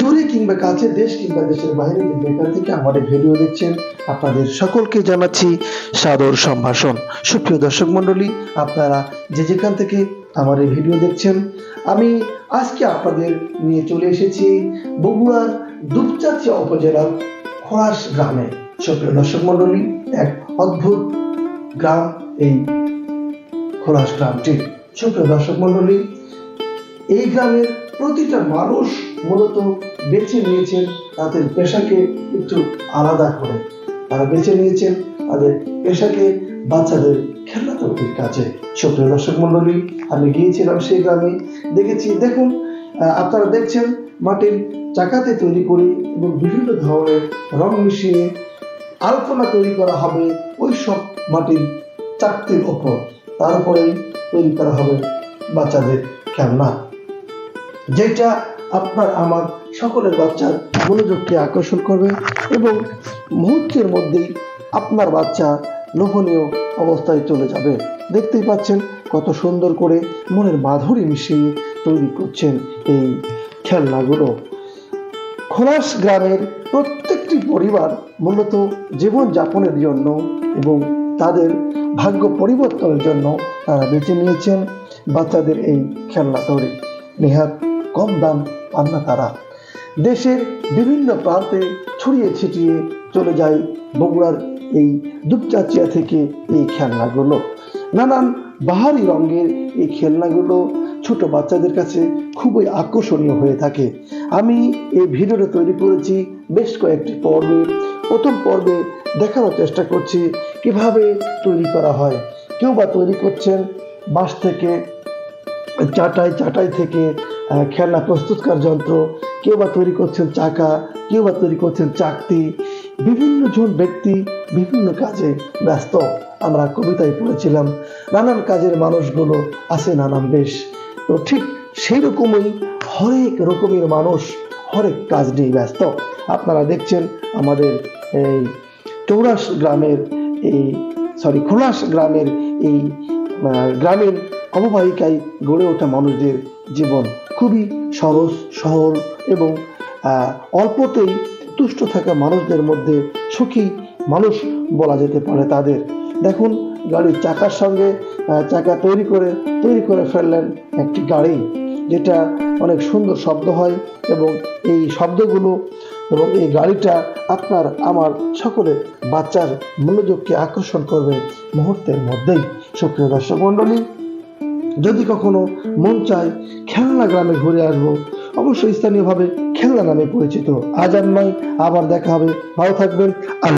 দূরে কিংবা কাছে, দেশ কিংবা দেশের বাইরে যেখান থেকে এই ভিডিও দেখছেন, আপনাদের সকলকে জানাচ্ছি সাদর সম্ভাষণ। সুপ্রিয় দর্শক মণ্ডলী, আপনারা যে যেখান থেকে আমার এই ভিডিও দেখছেন, আমি আজকে আপনাদের নিয়ে চলে এসেছি বগুড়ার দুপচাচিয়া উপজেলার খোড়াস গ্রামে। সুপ্রিয় দর্শক মণ্ডলী, এক অদ্ভুত গ্রাম এই খোলাস গ্রামটি। সুপ্রিয় দর্শক মণ্ডলী, এই গ্রামের প্রতিটা মানুষ মূলত বেছে নিয়েছেন তাদের পেশাকে একটু আলাদা করে। তারা বেছে নিয়েছেন তাদের পেশাকে বাচ্চাদের খেলনা তৈরির কাজে সুপ্রিয় দর্শক মণ্ডলী, আমি গিয়েছিলাম সেই গ্রামে, দেখেছি, দেখুন আপনারা দেখছেন মাটির চাকাতে তৈরি করে এবং বিভিন্ন ধরনের রং মিশিয়ে আলপনা তৈরি করা হবে ওই সব মাটির চাকতির ওপর। তার উপরেই তৈরি করা হবে বাচ্চাদের খেলনা। যেটা আপনার আমার সকলের বাচ্চার মনোযোগকে আকর্ষণ করবে এবং মুহূর্তের মধ্যেই আপনার বাচ্চা লোভনীয় অবস্থায় চলে যাবে। দেখতেই পাচ্ছেন কত সুন্দর করে মনের মাধুরী মিশিয়ে তৈরি করছেন এই খেলনাগুলো। খোলাস গ্রামের প্রত্যেকটি পরিবার মূলত জীবন যাপনের জন্য এবং তাদের ভাগ্য পরিবর্তনের জন্য তারা বেছে নিয়েছেন বাচ্চাদের এই খেলনা তৈরি। নেহাত কম দাম পান না তারা। দেশের বিভিন্ন প্রান্তে ছড়িয়ে ছিটিয়ে চলে যায় বগুড়ার এই দুপচাচিয়া থেকে এই খেলনাগুলো। নানান বাহারি রঙের এই খেলনাগুলো ছোট বাচ্চাদের কাছে খুবই আকর্ষণীয় হয়ে থাকে। আমি এই ভিডিওটা তৈরি করেছি বেশ কয়েকটি পর্বে। প্রথম পর্বে দেখানোর চেষ্টা করছি কীভাবে তৈরি করা হয়। কেউ বা তৈরি করছেন বাঁশ থেকে চাটাই চাটাই থেকে খেলনা প্রস্তুতকার যন্ত্র, কেউ বা তৈরি করছেন চাকা, কেউ বা তৈরি করছেন চাকতি। বিভিন্ন জন ব্যক্তি বিভিন্ন কাজে ব্যস্ত। আমরা কবিতায় পড়েছিলাম, নানান কাজের মানুষগুলো আছে নানান বেশ তো ঠিক সেই রকমই হরেক রকমের মানুষ হরেক কাজ নিয়ে ব্যস্ত। আপনারা দেখছেন আমাদের এই চৌরাস গ্রামের এই সরি খোলাস গ্রামের এই গ্রামের অববাহিকায় গড়ে ওঠা মানুষদের জীবন খুবই সরস সরল এবং অল্পতেই তুষ্ট থাকা মানুষদের মধ্যে সুখী মানুষ বলা যেতে পারে তাদের। দেখুন, গাড়ির চাকার সঙ্গে চাকা তৈরি করে তৈরি করে ফেললেন একটি গাড়ি, যেটা অনেক সুন্দর শব্দ হয় এবং এই শব্দগুলো এবং এই গাড়িটা আপনার, আমার সকলের বাচ্চার মনোযোগকে আকর্ষণ করবে মুহূর্তের মধ্যেই। সুপ্রিয় দর্শক মণ্ডলী যদি কখনো মন চায় খেলনা গ্রামে ঘুরে আসব, অবশ্যই স্থানীয়ভাবে খেলনা নামে পরিচিত। আজ আর নয়, আবার দেখা হবে। ভালো থাকবেন।